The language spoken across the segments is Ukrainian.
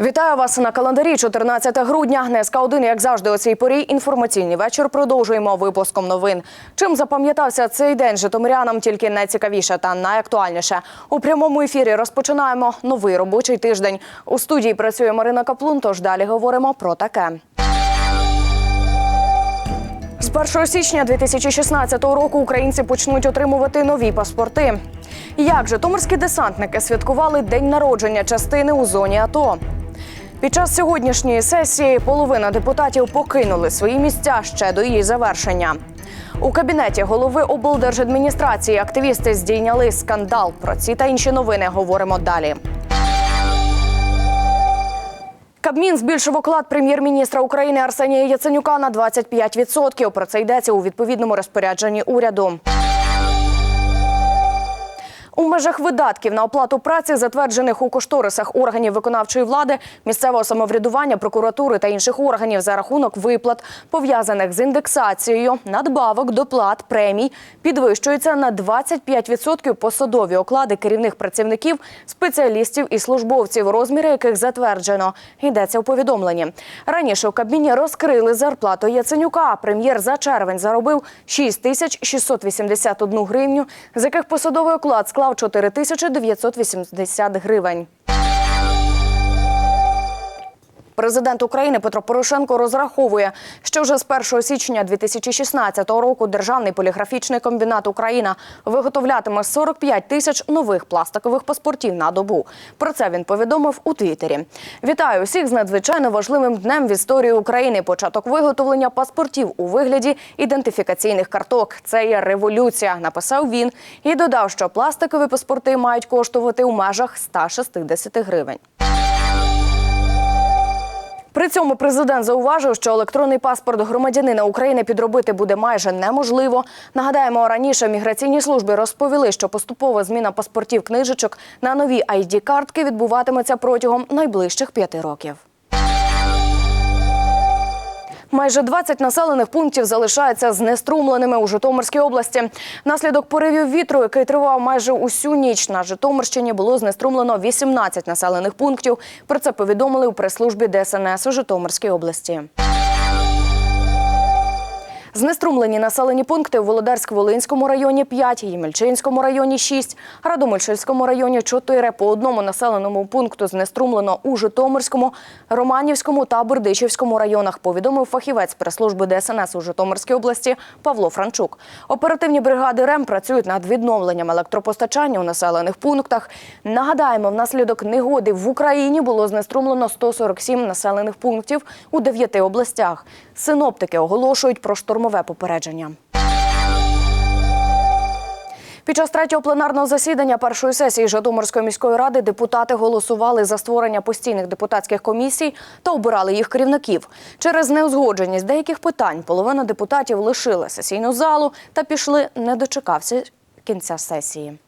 Вітаю вас на календарі 14 грудня. НСК 1 як завжди, о цій порі інформаційний вечір. Продовжуємо випуском новин. Чим запам'ятався цей день житомирянам тільки найцікавіше та найактуальніше. У прямому ефірі розпочинаємо новий робочий тиждень. У студії працює Марина Каплун. Тож далі говоримо про таке. З 1 січня 2016 року українці почнуть отримувати нові паспорти. Як житомирські десантники святкували день народження частини у зоні АТО? Під час сьогоднішньої сесії половина депутатів покинули свої місця ще до її завершення. У кабінеті голови облдержадміністрації активісти здійняли скандал. Про ці та інші новини говоримо далі. Кабмін збільшив оклад прем'єр-міністра України Арсенія Яценюка на 25%. Про це йдеться у відповідному розпорядженні уряду. У межах видатків на оплату праці, затверджених у кошторисах органів виконавчої влади, місцевого самоврядування, прокуратури та інших органів за рахунок виплат, пов'язаних з індексацією, надбавок, доплат, премій, підвищуються на 25% посадові оклади керівних працівників, спеціалістів і службовців, розміри яких затверджено. Йдеться у повідомленні. Раніше у Кабміні розкрили зарплату Яценюка. Прем'єр за червень заробив 6 тисяч 681 гривню, з яких посадовий оклад склав 4 тисячі 980 гривень. Президент України Петро Порошенко розраховує, що вже з 1 січня 2016 року Державний поліграфічний комбінат Україна виготовлятиме 45 тисяч нових пластикових паспортів на добу. Про це він повідомив у Твіттері. Вітаю всіх з надзвичайно важливим днем в історії України. Початок виготовлення паспортів у вигляді ідентифікаційних карток. Це є революція, написав він і додав, що пластикові паспорти мають коштувати у межах 160 гривень. При цьому президент зауважив, що електронний паспорт громадянина України підробити буде майже неможливо. Нагадаємо, раніше міграційні служби розповіли, що поступова зміна паспортів книжечок на нові id картки відбуватиметься протягом найближчих п'яти років. Майже 20 населених пунктів залишаються знеструмленими у Житомирській області. Наслідок поривів вітру, який тривав майже усю ніч на Житомирщині, було знеструмлено 18 населених пунктів. Про це повідомили у прес-службі ДСНС у Житомирській області. Знеструмлені населені пункти у Володарськ-Волинському районі 5, Ємельчинському районі 6, Радомишльському районі 4. По одному населеному пункту знеструмлено у Житомирському, Романівському та Бердичівському районах, повідомив фахівець прес-служби ДСНС у Житомирській області Павло Франчук. Оперативні бригади РЕМ працюють над відновленням електропостачання у населених пунктах. Нагадаємо, внаслідок негоди в Україні було знеструмлено 147 населених пунктів у 9 областях. Синоптики оголошують про штормове попередження. Під час третього пленарного засідання першої сесії Житомирської міської ради депутати голосували за створення постійних депутатських комісій та обирали їх керівників. Через неузгодженість деяких питань половина депутатів лишили сесійну залу та пішли, не дочекався кінця сесії.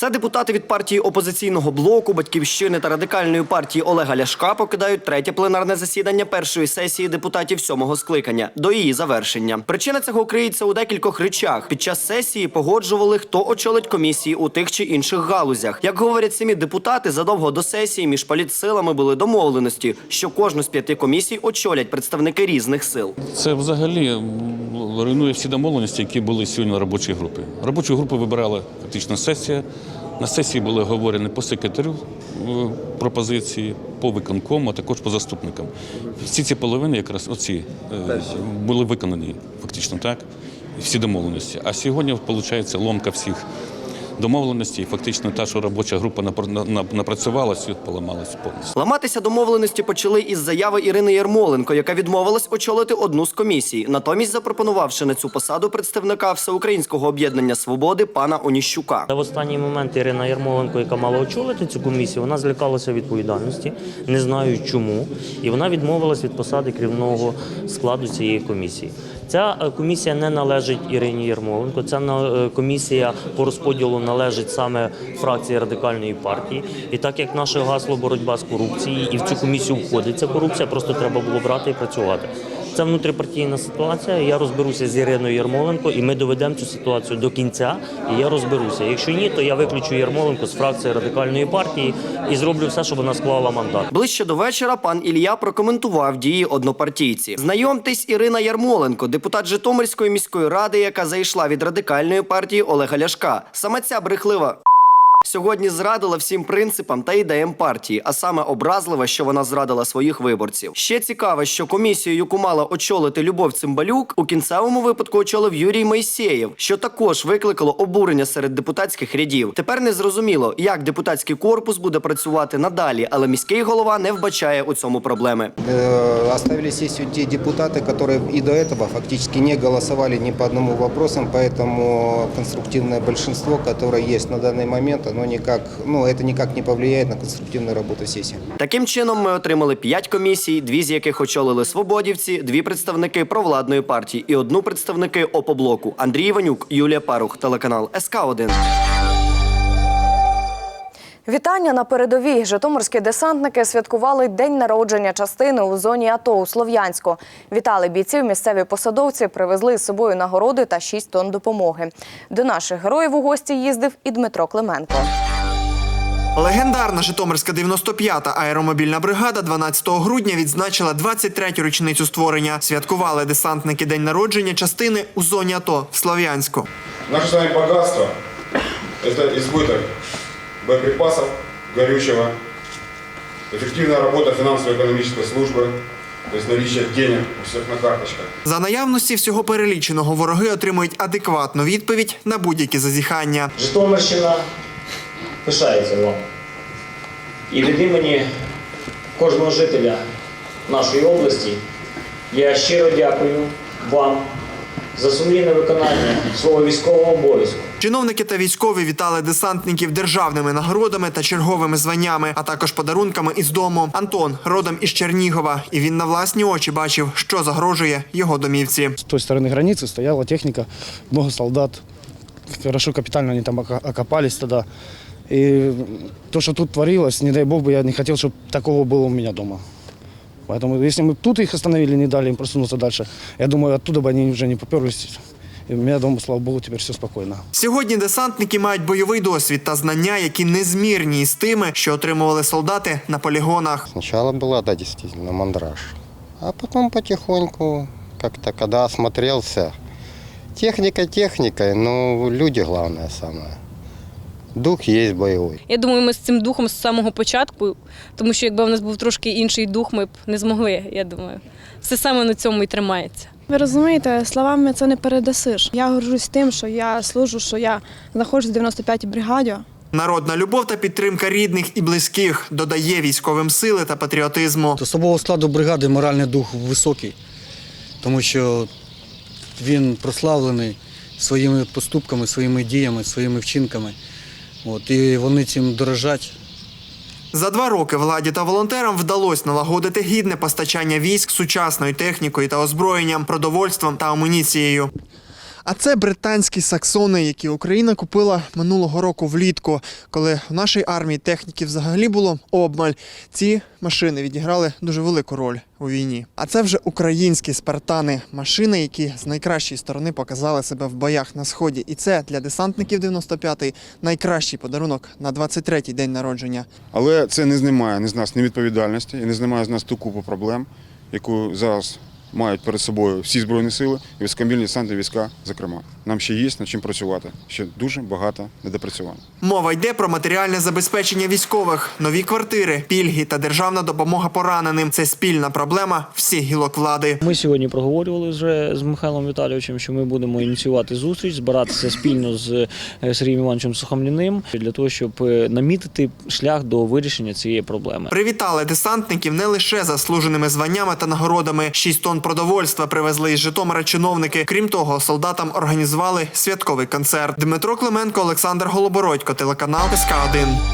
Це депутати від партії опозиційного блоку, батьківщини та радикальної партії Олега Ляшка покидають третє пленарне засідання першої сесії депутатів сьомого скликання до її завершення. Причина цього криється у декількох речах. Під час сесії погоджували, хто очолить комісії у тих чи інших галузях. Як говорять самі депутати, задовго до сесії між політсилами були домовленості, що кожну з п'яти комісій очолять представники різних сил. Це взагалі руйнує всі домовленості, які були сьогодні на робочій групі. Робочу групу вибирала фактично сесія. На сесії були говорені по секретарю е, пропозиції, по виконкому, а також по заступникам. Всі ці половини, якраз оці, е, були виконані фактично так, всі домовленості. А сьогодні, виходить, ломка всіх домовленостей. Фактично та, що робоча група напр- на- на- напрацювалася, поламалась повністю. Ламатися домовленості почали із заяви Ірини Єрмоленко, яка відмовилась очолити одну з комісій, натомість запропонувавши на цю посаду представника Всеукраїнського об'єднання свободи пана Оніщука. В останній момент Ірина Ярмоленко, яка мала очолити цю комісію, вона злякалася відповідальності, не знаю чому, і вона відмовилась від посади керівного складу цієї комісії. Ця е, комісія не належить Ірині Єрмоленко. Ця на- е, комісія по розподілу належить саме фракції радикальної партії. І так як наше гасло боротьба з корупцією, і в цю комісію входить ця корупція, просто треба було брати і працювати. Це внутріпартійна ситуація. Я розберуся з Іриною Єрмоленко, і ми доведемо цю ситуацію до кінця. І я розберуся. Якщо ні, то я виключу Єрмоленко з фракції радикальної партії і зроблю все, щоб вона склала мандат. Ближче до вечора пан Ілля прокоментував дії однопартійці. Знайомтесь, Ірина Ярмоленко, депутат Житомирської міської ради, яка зайшла від радикальної партії Олега Ляшка. Саме ця брехлива. Сьогодні зрадила всім принципам та ідеям партії, а саме образлива, що вона зрадила своїх виборців. Ще цікаво, що комісію, яку мала очолити Любов Цимбалюк, у кінцевому випадку очолив Юрій Мойсєєв, що також викликало обурення серед депутатських рядів. Тепер не зрозуміло, як депутатський корпус буде працювати надалі, але міський голова не вбачає у цьому проблеми. Э, Оставили сессию те депутаты, которые и до этого фактически не голосовали ни по одному вопросам, поэтому конструктивное большинство, которое есть на данный момент, оно никак, ну, это никак не повлияет на конструктивную работу сессии. Таким чином, ми отримали п'ять комісій, дві з яких очолили свободівці, дві представники провладної партії і одну представники опоблоку. Андрій Іванюк, Юлія Парух, телеканал СК 1 Вітання на передовій. Житомирські десантники святкували день народження частини у зоні АТО у Слов'янську. Вітали бійців. Місцеві посадовці привезли з собою нагороди та 6 тонн допомоги. До наших героїв у гості їздив і Дмитро Клименко. Легендарна Житомирська 95-та аеромобільна бригада 12 грудня відзначила 23-ю річницю створення. Святкували десантники день народження частини у зоні АТО в Слов'янську. Наше с вами богатство – это избыток боеприпасов, горючего, эффективная работа финансово-экономической службы, то есть наличие денег у всех на карточках. За наявності всього переліченого вороги отримують адекватну відповідь на будь-які зазіхання. Житомирщина пишається вам. І від імені кожного жителя нашої області я щиро дякую вам за сумлінне виконання свого військового обов'язку. Чиновники та військові вітали десантників державними нагородами та черговими званнями, а також подарунками із дому. Антон родом із Чернігова, і він на власні очі бачив, що загрожує його домівці. С той стороны границы стояла техника, много солдат. Хорошо капитально они там ока- окопались тогда. И то, что тут творилось, не дай бог бы я не хотел, чтобы такого было у меня дома. Поэтому если мы тут их остановили, не дали им просунуться дальше, я думаю, оттуда бы они уже не поперлись. И у меня дома, слава богу, теперь все спокойно. Сьогодні десантники мають бойовий досвід та знання, які незмірні із тими, що отримували солдати на полігонах. Сначала была, да, действительно, мандраж. А потом потихоньку, как-то, когда осмотрелся, техника техникой, но люди главное самое. Дух есть боевой. Я думаю, ми з цим духом з самого початку, тому що якби в нас був трошки інший дух, ми б не змогли. Я думаю, все саме на цьому і тримається. Ви розумієте, словами це не передасиш. Я горжусь тим, що я служу, що я знаходжусь в 95-й бригаді. Народна любов та підтримка рідних і близьких додає військовим сили та патріотизму. З особового складу бригади моральний дух високий, тому що він прославлений своїми поступками, своїми діями, своїми вчинками. От, і вони цим дорожать. За два роки владі та волонтерам вдалося налагодити гідне постачання військ сучасною технікою та озброєнням, продовольством та амуніцією. А це британські саксони, які Україна купила минулого року влітку, коли в нашій армії техніки взагалі було обмаль. Ці машини відіграли дуже велику роль у війні. А це вже українські спартани, машини, які з найкращої сторони показали себе в боях на сході. І це для десантників 95-й найкращий подарунок на 23-й день народження. Але це не знімає з нас невідповідальності і не знімає з нас ту купу проблем, яку зараз мають перед собою всі збройні сили і військомільні десантні війська, зокрема. Нам ще є над чим працювати. Ще дуже багато недопрацювань. Мова йде про матеріальне забезпечення військових, нові квартири, пільги та державна допомога пораненим. Це спільна проблема всіх гілок влади. Ми сьогодні проговорювали вже з Михайлом Віталійовичем, що ми будемо ініціювати зустріч, збиратися спільно з е, Сергієм Івановичем Сухомліним для того, щоб е, намітити шлях до вирішення цієї проблеми. Привітали десантників не лише заслуженими званнями та нагородами. Шість продовольства привезли із Житомира чиновники. Крім того, солдатам організували святковий концерт. Дмитро Клименко, Олександр Голобородько, телеканал СК 1